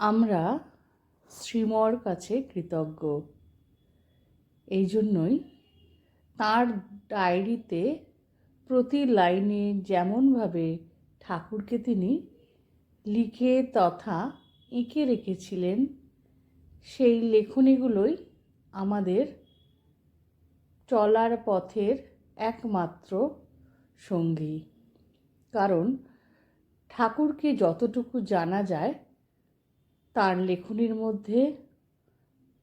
আমরা শ্রীমর কাছে কৃতজ্ঞ। এই জন্যই তাঁর ডায়েরিতে প্রতি লাইনে যেমনভাবে ঠাকুরকে তিনি লিখে তথা এঁকে রেখেছিলেন, সেই লেখনীগুলোই আমাদের চলার পথের একমাত্র সঙ্গী। কারণ ঠাকুরকে যতটুকু জানা যায় তার লেখনীর মধ্যে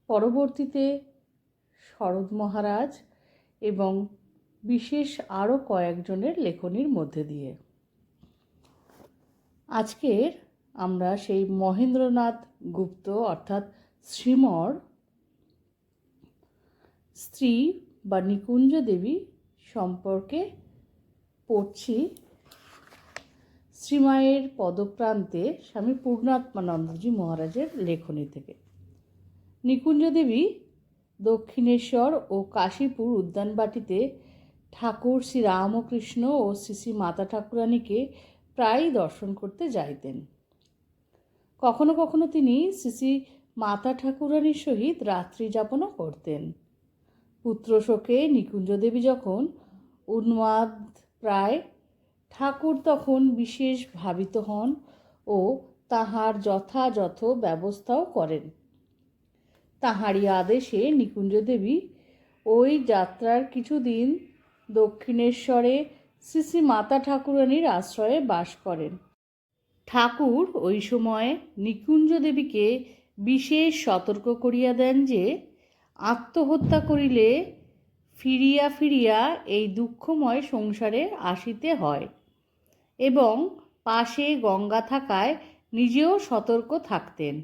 পরবর্তীতে শরৎ মহারাজ এবং বিশেষ আরও কয়েকজনের লেখনীর মধ্যে দিয়ে। আজকের আমরা সেই মহেন্দ্রনাথ গুপ্ত অর্থাৎ শ্রীমর স্ত্রী বা নিকুঞ্জ দেবী সম্পর্কে পড়ছি। শ্রীমায়ের পদপ্রান্তে স্বামী পূর্ণাত্মানন্দজি মহারাজের লেখনী থেকে। নিকুঞ্জ দেবী দক্ষিণেশ্বর ও কাশীপুর উদ্যানবাটিতে ঠাকুর শ্রী রামকৃষ্ণ ও শ্রী শ্রী মাতা ঠাকুরানীকে প্রায়ই দর্শন করতে যাইতেন। কখনো কখনো তিনি শ্রী শ্রী মাতা ঠাকুরানীর সহিত রাত্রি যাপনও করতেন। পুত্রশোকে নিকুঞ্জ দেবী যখন উন্মাদ প্রায় ঠাকুর তখন বিশেষ ভাবিত হন ও তাহার যথাযথ ব্যবস্থাও করেন। তাহারই আদেশে নিকুঞ্জ দেবী ওই যাত্রার কিছুদিন দক্ষিণেশ্বরে শ্রী শ্রী মাতা ঠাকুরানীর আশ্রয়ে বাস করেন। ঠাকুর ওই সময় নিকুঞ্জ দেবীকে বিশেষ সতর্ক করিয়া দেন যে, আত্মহত্যা করিলে ফিরিয়া ফিরিয়া এই দুঃখময় সংসারে আসিতে হয়। এবং পাশে গঙ্গা থাকায় নিজেও সতর্ক থাকতেন।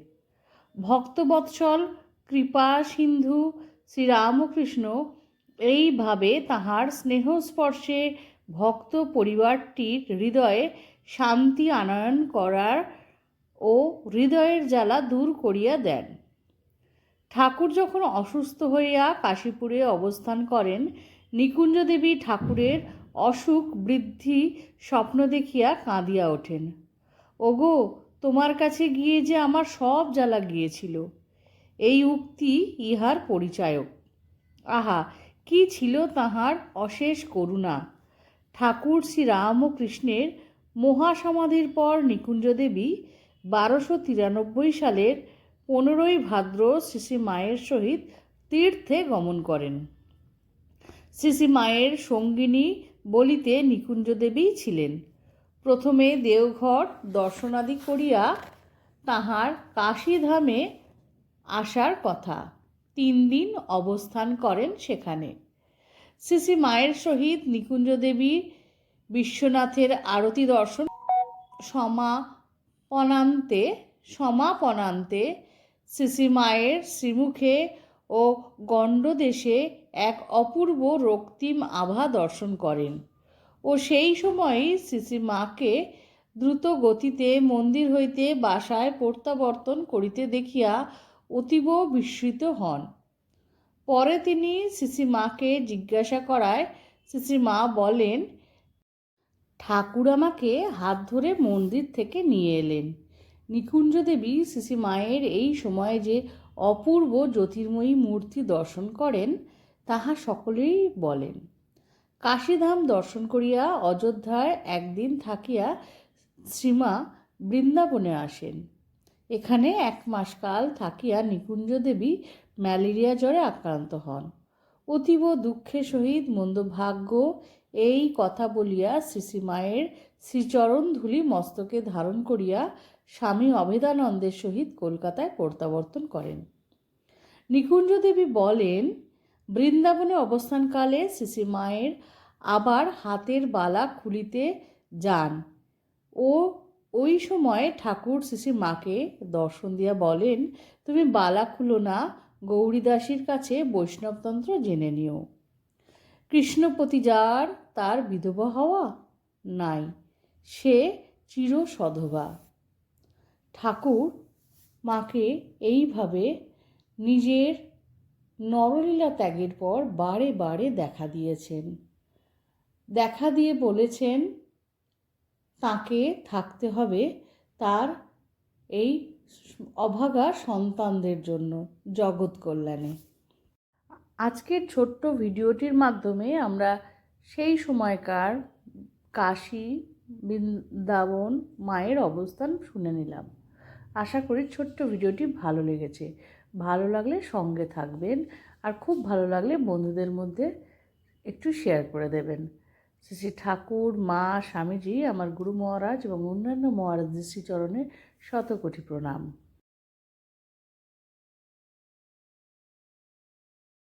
ভক্তবৎসল, কৃপা সিন্ধু, শ্রীরামকৃষ্ণ এইভাবে তাহার স্নেহস্পর্শে ভক্ত পরিবারটির হৃদয়ে শান্তি আনয়ন করার ও হৃদয়ের জ্বালা দূর করিয়া দেন। ঠাকুর যখন অসুস্থ হইয়া কাশীপুরে অবস্থান করেন নিকুঞ্জদেবী ঠাকুরের অসুখ বৃদ্ধি স্বপ্ন দেখিয়া কাঁদিয়া ওঠেন। ওগো, তোমার কাছে গিয়ে যে আমার সব জ্বালা গিয়েছিল, এই উক্তি ইহার পরিচায়ক। আহা, কি ছিল তাহার অশেষ করুণা! ঠাকুর শ্রী রামকৃষ্ণের মহাসমাধির পর নিকুঞ্জ দেবী বারোশো তিরানব্বই সালের পনেরোই ভাদ্র শ্রী মায়ের সহিত তীর্থে গমন করেন। শ্রী মায়ের সঙ্গিনী বলিতে নিকুঞ্জ দেবী ছিলেন। প্রথমে দেওঘর দর্শনাদি করিয়া তাহার কাশীধামে আসার কথা। তিন দিন অবস্থান করেন সেখানে। শ্রী মায়ের সহিত নিকুঞ্জ দেবী বিশ্বনাথের আরতি দর্শন সমাপনান্তে সমাপনান্তে শ্রী মায়ের শ্রীমুখে ও গণ্ডদেশে এক অপূর্ব রক্তিম আভা দর্শন করেন। ও সেই সময়ই শ্রী মাকে দ্রুত গতিতে মন্দির হইতে বাসায় প্রত্যাবর্তন করিতে দেখিয়া অতীব বিস্মিত হন। পরে তিনি মাকে জিজ্ঞাসা করায় মা বলেন, ঠাকুর আমাকে হাত ধরে মন্দির থেকে নিয়ে এলেন। নিকুঞ্জ দেবী শ্রী মায়ের এই সময়ে যে অপূর্ব জ্যোতির্ময়ী মূর্তি দর্শন করেন, তাহা সকলেই বলেন। কাশীধাম দর্শন করিয়া অযোধ্যায় একদিন থাকিয়া শ্রীমা বৃন্দাবনে আসেন। এখানে এক মাস কাল থাকিয়া নিকুঞ্জ দেবী ম্যালেরিয়া জ্বরে আক্রান্ত হন। অতীব দুঃখের সহিত মন্দভাগ্য এই কথা বলিয়া শ্রী মায়ের শ্রীচরণ ধুলি মস্তকে ধারণ করিয়া স্বামী অভেদানন্দের সহিত কলকাতায় প্রত্যাবর্তন করেন। নিকুঞ্জ দেবী বলেন, বৃন্দাবনে অবস্থানকালে শ্রী মায়ের আবার হাতের বালা খুলিতে যান। ও ওই সময় ঠাকুর শ্রী মাকে দর্শন দিয়া বলেন, তুমি বালা খুলো না, গৌরীদাসীর কাছে বৈষ্ণবতন্ত্র জেনে নিও। কৃষ্ণপতি যার, তার বিধবা হওয়া নাই, সে চির সধবা ঠাকুর মাকে এইভাবে নিজের নরলীলা ত্যাগের পর বারে বারে দেখা দিয়েছেন। দেখা দিয়ে বলেছেন, তাকে থাকতে হবে তার এই অভাগা সন্তানদের জন্য জগৎ কল্যাণে। আজকের ছোট্ট ভিডিওটির মাধ্যমে আমরা সেই সময়কার কাশী বৃন্দাবন মায়ের অবস্থান শুনে নিলাম। আশা করি ছোট্ট ভিডিওটি ভালো লেগেছে। ভালো লাগলে সঙ্গে থাকবেন আর খুব ভালো লাগলে বন্ধুদের মধ্যে একটু শেয়ার করে দেবেন। শ্রী ঠাকুর, মা, স্বামীজি, আমার গুরু মহারাজ এবং অন্যান্য মহারাজ শ্রীচরণে শতকোটি প্রণাম।